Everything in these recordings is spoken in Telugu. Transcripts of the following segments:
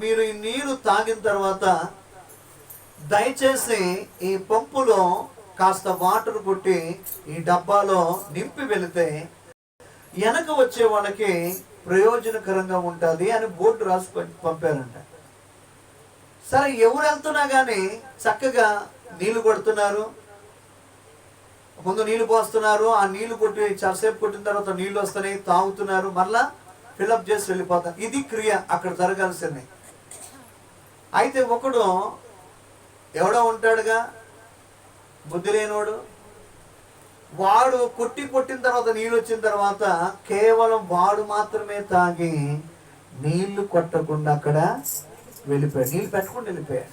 మీరు ఈ నీరు తాగిన తర్వాత దయచేసి ఈ పంపులో కాస్త వాటర్ కొట్టి ఈ డబ్బాలో నింపి వెళితే వెనక వచ్చే వాళ్ళకి ప్రయోజనకరంగా ఉంటుంది అని బోర్డు రాసి పంపారంట. సరే ఎవరు వెళ్తున్నా కానీ చక్కగా నీళ్ళు కొడుతున్నారు. ముందు నీళ్ళు పోస్తున్నారు. ఆ నీళ్ళు కొట్టి చాలాసేపు కొట్టిన తర్వాత నీళ్ళు వస్తున్నాయి తాగుతున్నారు. మళ్ళా ఫిలప్ చేసి వెళ్ళిపోతారు. ఇది క్రియ అక్కడ జరగాల్సింది. అయితే ఒకడు ఎవడో ఉంటాడుగా? బుద్ధి లేనోడు? వాడు కొట్టి కొట్టిన తర్వాత నీళ్ళు వచ్చిన తర్వాత కేవలం వాడు మాత్రమే తాగి నీళ్ళు కొట్టకుండా అక్కడ వెళ్ళిపోయాడు. నీళ్ళు పెట్టకుండా వెళ్ళిపోయాడు.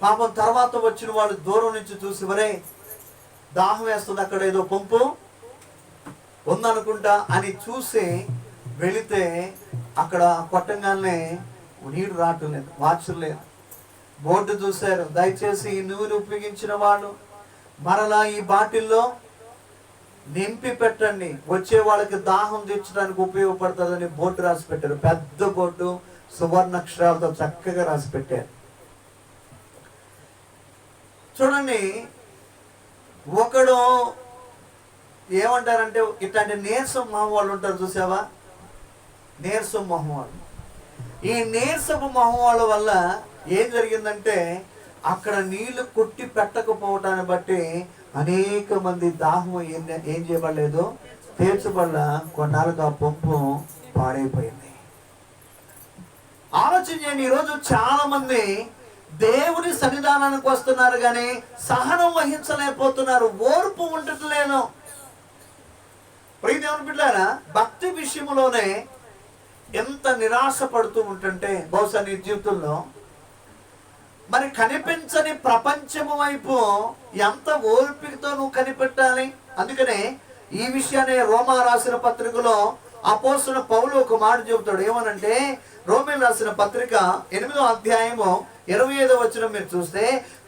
పాపం తర్వాత వచ్చిన వాళ్ళు దూరం నుంచి చూసి వరే దాహం వేస్తుంది అక్కడ ఏదో పంపు ఉందనుకుంటా అని చూసి వెళితే అక్కడ కొట్టంగానే నీరు రావటం లేదు వాచర్ లేదు బోర్డు చూశారు. దయచేసి ఈ నూనె ఉపయోగించిన వాళ్ళు మరలా ఈ బాటిల్లో నింపి పెట్టండి. వచ్చే వాళ్ళకి దాహం తీర్చడానికి ఉపయోగపడుతుందని బోర్డు రాసి పెట్టారు. పెద్ద బోర్డు సువర్ణక్షరాలతో చక్కగా రాసి పెట్టారు. చూడండి ఒకడు ఏమంటారంటే ఇట్లాంటి నీరసం మొహం వాళ్ళు ఉంటారు చూసావా? నీరసం మొహం వాళ్ళు. ఈ నీరసపు మొహం వాళ్ళ వల్ల ఏం జరిగిందంటే అక్కడ నీళ్ళు కొట్టి పెట్టకపోవటాన్ని బట్టి అనేక మంది దాహం ఏం ఏం చేయబడలేదు. తీర్చబడ కొన్నాళ్ళకు ఆ పంపు పాడైపోయింది. ఆలోచన చేయండి ఈరోజు చాలా మంది దేవుని సన్నిధానానికి వస్తున్నారు కానీ సహనం వహించలేకపోతున్నారు ఓర్పు ఉండట్లేను ప్రియ బిడ్డారా భక్తి విషయంలోనే ఎంత నిరాశ పడుతూ ఉంటుంటే బహుశా నీ జీవితంలో మరి కనిపించని ప్రపంచము వైపు ఎంత ఓర్పికతో నువ్వు కనిపెట్టాలి? అందుకనే ఈ విషయాన్ని రోమా రాసిన పత్రికలో అపోసిన పౌలు ఒక మాట చెబుతాడు. ఏమనంటే రోమిల్ రాసిన పత్రిక ఎనిమిదో అధ్యాయము ఇరవై ఐదో వచ్చిన మీరు చూస్తే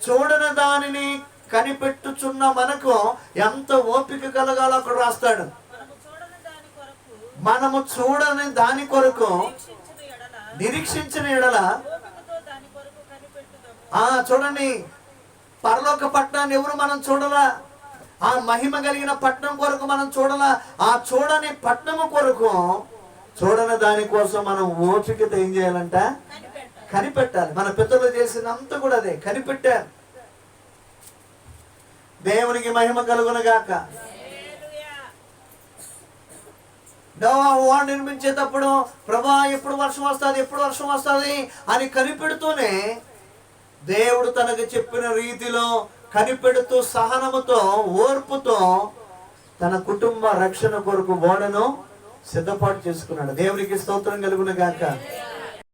చూడని దానిని కనిపెట్టుచున్న మనకు ఎంత ఓపిక కలగాలో అక్కడ రాస్తాడు. మనము చూడని దాని కొరకు నిరీక్షించిన ఎడల ఆ చూడండి పరలోక పట్టణాన్ని ఎవరు మనం చూడలా? ఆ మహిమ కలిగిన పట్టణం కొరకు మనం చూడలా? ఆ చూడని పట్టణము కొరకు చూడని దానికోసం మనం ఓపికత ఏం చేయాలంట? కనిపెట్టాలి. కనిపెట్టాలి మన పితరులు చేసినంత కూడా అదే కనిపెట్టారు. దేవునికి మహిమ కలుగునగాక ఓడ నిర్మించేటప్పుడు ప్రభా ఎప్పుడు వర్షం వస్తుంది ఎప్పుడు వర్షం వస్తుంది అని కనిపెడుతూనే దేవుడు తనకు చెప్పిన రీతిలో కనిపెడుతూ సహనముతో ఓర్పుతో తన కుటుంబ రక్షణ కొరకు ఓడను సిద్ధపాటు చేసుకున్నాడు. దేవునికి స్తోత్రం కలుగును గాక.